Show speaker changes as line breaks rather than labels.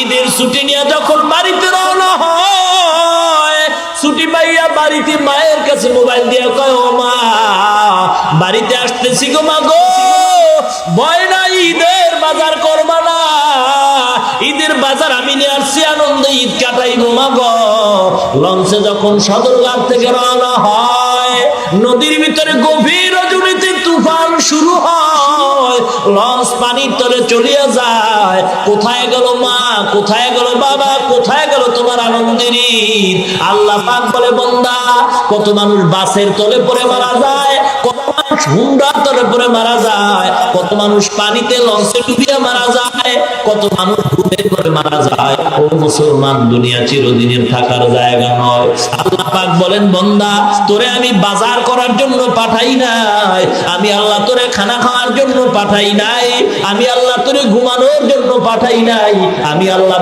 ঈদের ছুটি নিয়ে যখন বাড়িতে রওনা হয়, ছুটি পাইয়া বাড়িতে মায়ের কাছে মোবাইল দিয়ে কয়, ও মা, বাড়িতে আসতেছি গো মা গো। ভয় না, ঈদের বাজার করবা না। ঈদের বাজার আমি নিয়ে আসছি, আনন্দ ঈদ কাটাইবো মা গো। লঞ্চে যখন সদরঘাট থেকে রওনা হয়, নদীর ভিতরে গভীর লঞ্চ পানির তলে চলিয়া যায়। কোথায় গেল মা? কোথায় গেল বাবা? কোথায় গেল তোমার আনন্দের আল্লাহ পাক বলে, বন্দা, কত মানুষ বাসের তলে পরে মারা যায়, কত মানুষ হুন্ডার তলে পরে মারা যায়। কত মানুষ পানিতে লঞ্চে ডুবিয়ে মারা যায়, কত মানুষ ডুবে করে মারা যায়। ও মুসলমান, দুনিয়া চিরদিনের থাকার জায়গা নয়। আল্লাহ পাক বলেন, বন্দা, তোরে আমি বাজার করার জন্য পাঠাই নাই। আমি আল্লাহ তোরে খানা খাওয়ার জন্য পাঠাই নাই। আমি আল্লাহ তোরে ঘুমানোর জন্য পাঠাই নাই। আমি আল্লাহ